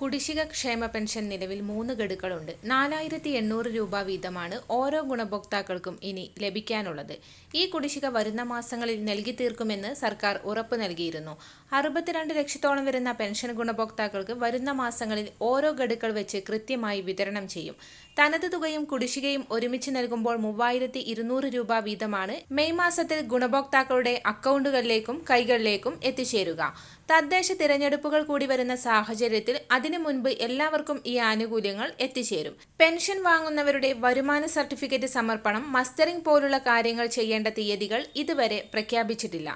കുടിശ്ശിക ക്ഷേമ പെൻഷൻ നിലവിൽ മൂന്ന് ഗഡുക്കളുണ്ട്. നാലായിരത്തി എണ്ണൂറ് രൂപ വീതമാണ് ഓരോ ഗുണഭോക്താക്കൾക്കും ഇനി ലഭിക്കാനുള്ളത്. ഈ കുടിശ്ശിക വരുന്ന മാസങ്ങളിൽ നൽകി തീർക്കുമെന്ന് സർക്കാർ ഉറപ്പ് നൽകിയിരുന്നു. അറുപത്തിരണ്ട് ലക്ഷത്തോളം വരുന്ന പെൻഷൻ ഗുണഭോക്താക്കൾക്ക് വരുന്ന മാസങ്ങളിൽ ഓരോ ഗഡുക്കൾ വെച്ച് കൃത്യമായി വിതരണം ചെയ്യും. തനത് തുകയും കുടിശ്ശികയും ഒരുമിച്ച് നൽകുമ്പോൾ മൂവായിരത്തി ഇരുന്നൂറ് രൂപ വീതമാണ് മെയ് മാസത്തിൽ ഗുണഭോക്താക്കളുടെ അക്കൗണ്ടുകളിലേക്കും കൈകളിലേക്കും എത്തിച്ചേരുക. തദ്ദേശ തിരഞ്ഞെടുപ്പുകൾ കൂടി വരുന്ന സാഹചര്യത്തിൽ അതിനു മുൻപ് എല്ലാവർക്കും ഈ ആനുകൂല്യങ്ങൾ എത്തിച്ചേരും. പെൻഷൻ വാങ്ങുന്നവരുടെ വരുമാന സർട്ടിഫിക്കറ്റ് സമർപ്പണം മസ്റ്ററിംഗ് പോലുള്ള കാര്യങ്ങൾ ചെയ്യേണ്ട തീയതികൾ ഇതുവരെ പ്രഖ്യാപിച്ചിട്ടില്ല.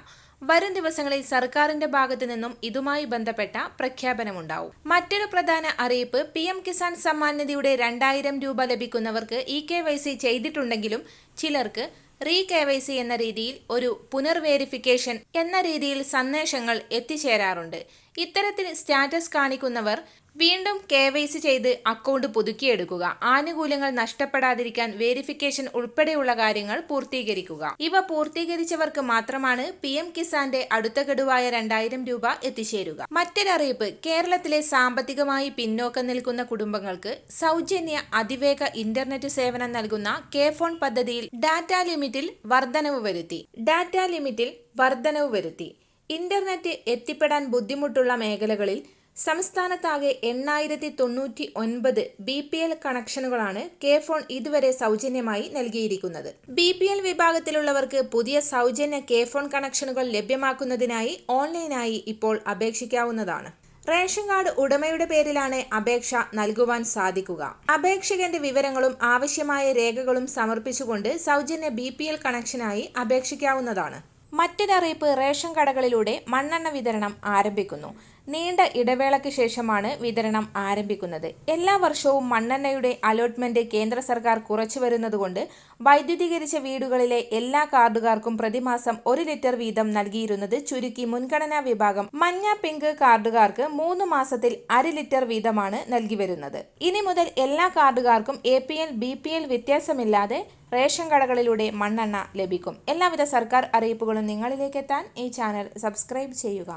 വരും ദിവസങ്ങളിൽ സർക്കാരിന്റെ ഭാഗത്തു നിന്നും ഇതുമായി ബന്ധപ്പെട്ട പ്രഖ്യാപനമുണ്ടാവും. മറ്റൊരു പ്രധാന അറിയിപ്പ് പി എം കിസാൻ സമ്മാൻ നിധിയുടെ രണ്ടായിരം രൂപ ലഭിക്കുന്നവർക്ക് ഇ കെ വൈ സി ചെയ്തിട്ടുണ്ടെങ്കിലും ചിലർക്ക് റീ കെ വൈ സി എന്ന രീതിയിൽ ഒരു പുനർവേരിഫിക്കേഷൻ എന്ന രീതിയിൽ സന്ദേശങ്ങൾ എത്തിച്ചേരാറുണ്ട്. ഇത്തരത്തിൽ സ്റ്റാറ്റസ് കാണിക്കുന്നവർ വീണ്ടും കെ വൈ സി ചെയ്ത് അക്കൗണ്ട് പുതുക്കിയെടുക്കുക. ആനുകൂല്യങ്ങൾ നഷ്ടപ്പെടാതിരിക്കാൻ വെരിഫിക്കേഷൻ ഉൾപ്പെടെയുള്ള കാര്യങ്ങൾ പൂർത്തീകരിക്കുക. ഇവ പൂർത്തീകരിച്ചവർക്ക് മാത്രമാണ് പി എം കിസാന്റെ അടുത്ത ഗഡുവായ രണ്ടായിരം രൂപ എത്തിച്ചേരുക. മറ്റൊരറിയിപ്പ് കേരളത്തിലെ സാമ്പത്തികമായി പിന്നോക്കം നിൽക്കുന്ന കുടുംബങ്ങൾക്ക് സൗജന്യ അതിവേഗ ഇന്റർനെറ്റ് സേവനം നൽകുന്ന കെ ഫോൺ പദ്ധതിയിൽ ഡാറ്റ ലിമിറ്റിൽ വർധനവ് വരുത്തി. ഡാറ്റ ലിമിറ്റിൽ വർധനവ് വരുത്തി. ഇന്റർനെറ്റ് എത്തിപ്പെടാൻ ബുദ്ധിമുട്ടുള്ള മേഖലകളിൽ സംസ്ഥാനത്താകെ എണ്ണായിരത്തി തൊണ്ണൂറ്റി ഒൻപത് ബി പി എൽ കണക്ഷനുകളാണ് കെ ഫോൺ ഇതുവരെ സൗജന്യമായി നൽകിയിരിക്കുന്നത്. ബി പി എൽ വിഭാഗത്തിലുള്ളവർക്ക് പുതിയ സൗജന്യ കെ ഫോൺ കണക്ഷനുകൾ ലഭ്യമാക്കുന്നതിനായി ഓൺലൈനായി ഇപ്പോൾ അപേക്ഷിക്കാവുന്നതാണ്. റേഷൻ കാർഡ് ഉടമയുടെ പേരിലാണ് അപേക്ഷ നൽകുവാൻ സാധിക്കുക. അപേക്ഷകന്റെ വിവരങ്ങളും ആവശ്യമായ രേഖകളും സമർപ്പിച്ചുകൊണ്ട് സൗജന്യ ബി കണക്ഷനായി അപേക്ഷിക്കാവുന്നതാണ്. മറ്റൊരറിയിപ്പ് റേഷൻ കടകളിലൂടെ മണ്ണെണ്ണ വിതരണം ആരംഭിക്കുന്നു. നീണ്ട ഇടവേളയ്ക്ക് ശേഷമാണ് വിതരണം ആരംഭിക്കുന്നത്. എല്ലാ വർഷവും മണ്ണെണ്ണയുടെ അലോട്ട്മെന്റ് കേന്ദ്ര സർക്കാർ കുറച്ചു വരുന്നതുകൊണ്ട് വൈദ്യുതീകരിച്ച വീടുകളിലെ എല്ലാ കാർഡുകാർക്കും പ്രതിമാസം ഒരു ലിറ്റർ വീതം നൽകിയിരുന്നത് ചുരുക്കി മുൻഗണനാ വിഭാഗം മഞ്ഞ പിങ്ക് കാർഡുകാർക്ക് മൂന്ന് മാസത്തിൽ അര ലിറ്റർ വീതമാണ് നൽകി വരുന്നത്. ഇനി മുതൽ എല്ലാ കാർഡുകാർക്കും A P L B P L വ്യത്യാസമില്ലാതെ റേഷൻ കടകളിലൂടെ മണ്ണെണ്ണ ലഭിക്കും. എല്ലാവിധ സർക്കാർ അറിയിപ്പുകളും നിങ്ങളിലേക്ക് എത്താൻ ഈ ചാനൽ സബ്സ്ക്രൈബ് ചെയ്യുക.